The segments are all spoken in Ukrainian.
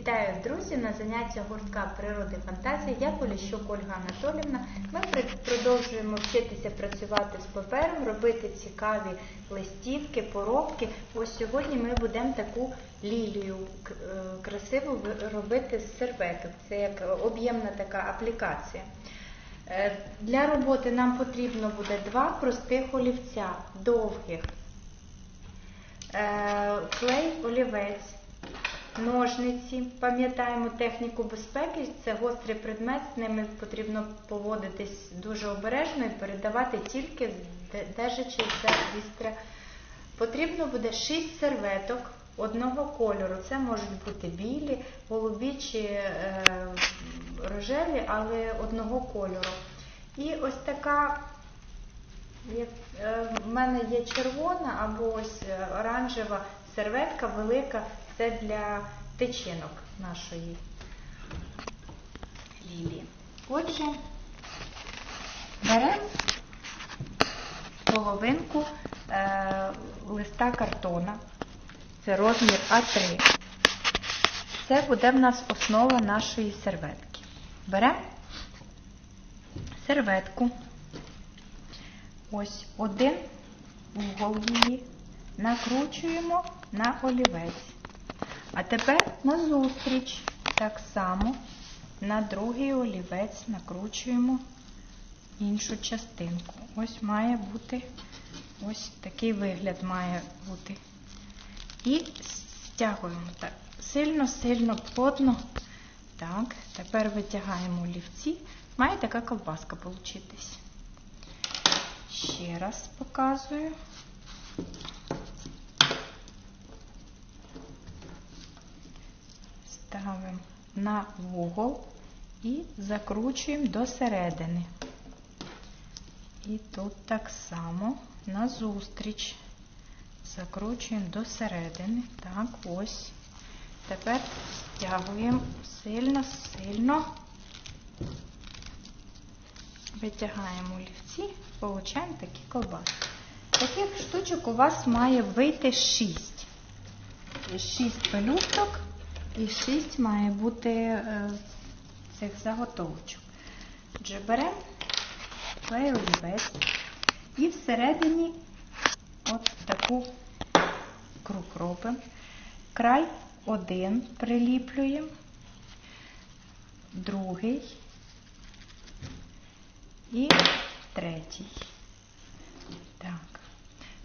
Вітаю, друзі! На заняття гуртка природи фантазії. Я Поліщук Ольга Анатолівна. Ми продовжуємо вчитися працювати з папером, робити цікаві листівки, поробки. Ось сьогодні ми будемо таку лілію е, красиву робити з серветок. Це як об'ємна така аплікація. Е, Для роботи нам потрібно буде два простих олівця довгих, Е, клей, олівець, ножниці. Пам'ятаємо техніку безпеки, це гострий предмет, з ними потрібно поводитись дуже обережно і передавати тільки держачи за вістре. Потрібно буде 6 серветок одного кольору. Це можуть бути білі, голубі чи е, рожеві, але одного кольору. І ось така е, в мене є червона або ось е, оранжева серветка велика, це для тичинок нашої лілії. Отже, беремо половинку е, листа картона, це розмір А3. Це буде в нас основа нашої серветки. Беремо серветку. Ось один угол її накручуємо на олівець. А тепер назустріч так само на другий олівець накручуємо іншу частинку. Ось має бути ось такий вигляд має бути. І стягуємо так сильно-сильно плотно. Так, тепер витягаємо олівці. Має така ковбаска получитись. Ще раз показую. Ставимо на вугол і закручуємо до середини. І тут так само назустріч. Закручуємо до середини. Так, ось. Тепер стягуємо сильно-сильно. Витягаємо олівці, получаємо такі колбаски. Таких штучок у вас має вийти 6. 6 пелюсток і 6 має бути е, цих заготовочок. Отже, беремо клей олівець і всередині от таку круг робимо. Край один приліплюємо, другий і третій.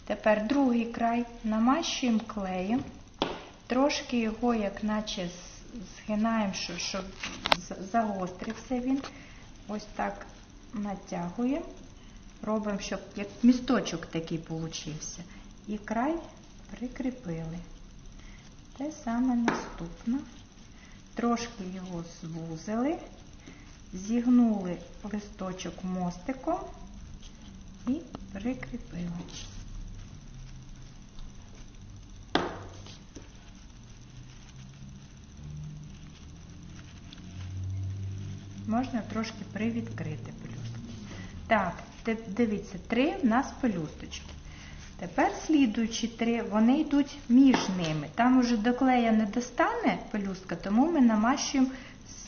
Тепер другий край намащуємо клеєм, трошки його, як наче згинаємо, щоб загострився він. Ось так натягуємо, робимо, щоб як місточок такий получився. І край прикріпили. Те саме наступне. Трошки його звузили зігнули листочок мостиком і прикріпили. Можна трошки привідкрити пелюстки. Так, дивіться, три в нас пелюсточки. Тепер слідуючі три, вони йдуть між ними. Там уже до клея не достане пелюстка, тому ми намащуємо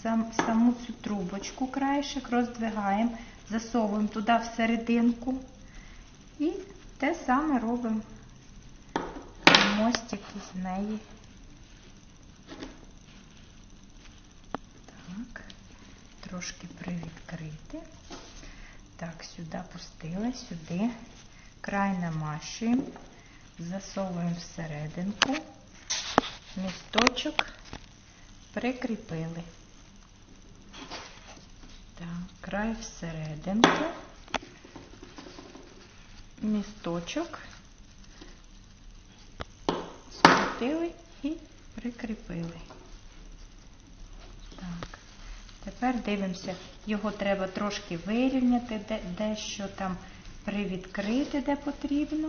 сам, саму цю трубочку, краєшок, роздвигаємо, засовуємо туди всерединку. І те саме робимо мостик із неї. Так, трошки привідкрити. Так, сюди пустили, сюди. Край намащуємо, засовуємо всерединку, місточок прикріпили. Так, край всерединку, місточок скрутили і прикріпили. Тепер дивимося, його треба трошки вирівняти, де, дещо там привідкрити, де потрібно.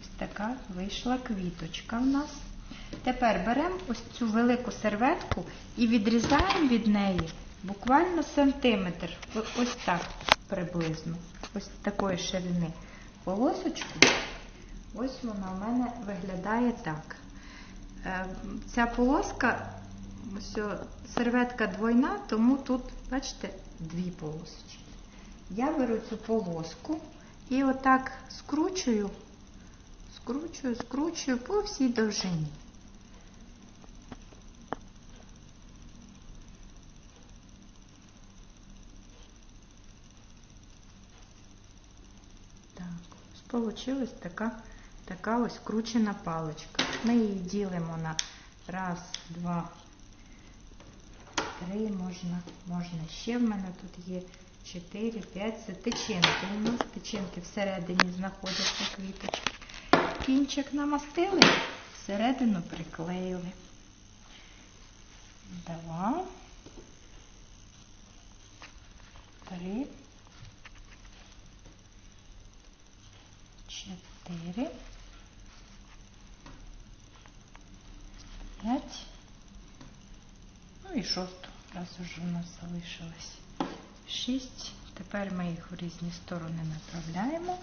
Ось така вийшла квіточка в нас. Тепер беремо ось цю велику серветку і відрізаємо від неї буквально сантиметр. Ось так приблизно. Ось такої ширини полосочку. Ось вона в мене виглядає так. Е, Ця полоска, ось серветка двойна, тому тут, бачите, дві полосочки. Я беру цю полоску і отак скручую, скручую, скручую по всій довжині. Так, получилась така, така ось кручена паличка. Ми її ділимо на раз, два, три, можна, можна ще в мене тут є чотири, п'ять, це тичинки. У нас тичинки всередині знаходяться квіточки. Кінчик намастили, всередину приклеїли. Два. Три. Чотири. П'ять. І шосту, раз уже у нас залишилось. Шість. Тепер ми їх в різні сторони направляємо.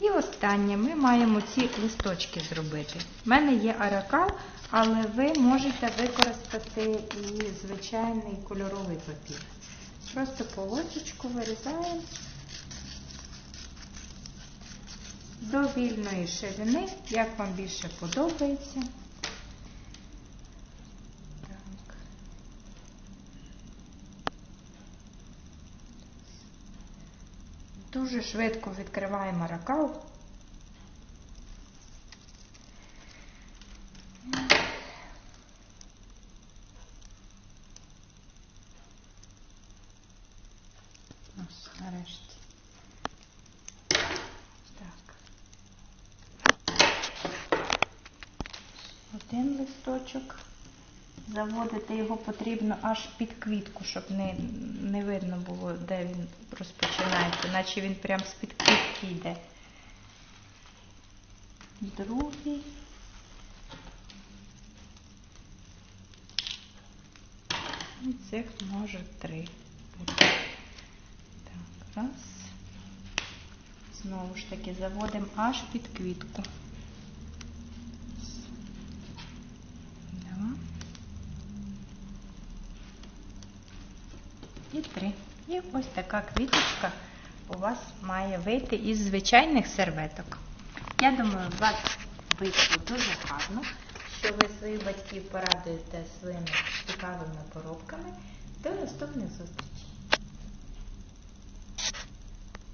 І останнє ми маємо ці листочки зробити. У мене є аракал, але ви можете використати і звичайний кольоровий папір. Просто полосочку вирізаємо до вільної ширини, як вам більше подобається. Так. Дуже швидко відкриваємо ракал. Ось, нарешті. Один листочок. Заводити його потрібно аж під квітку, щоб не, не видно було, де він розпочинається, наче він прям з-під квітки йде. Другий. І цих може три бути. Так, раз. Знову ж таки заводимо аж під квітку. Два. І. І ось така квіточка у вас має вийти із звичайних серветок. Я думаю, у вас вийшло дуже гарно, що ви своїх батьків порадуєте своїми цікавими поробками. До наступних зустрічей!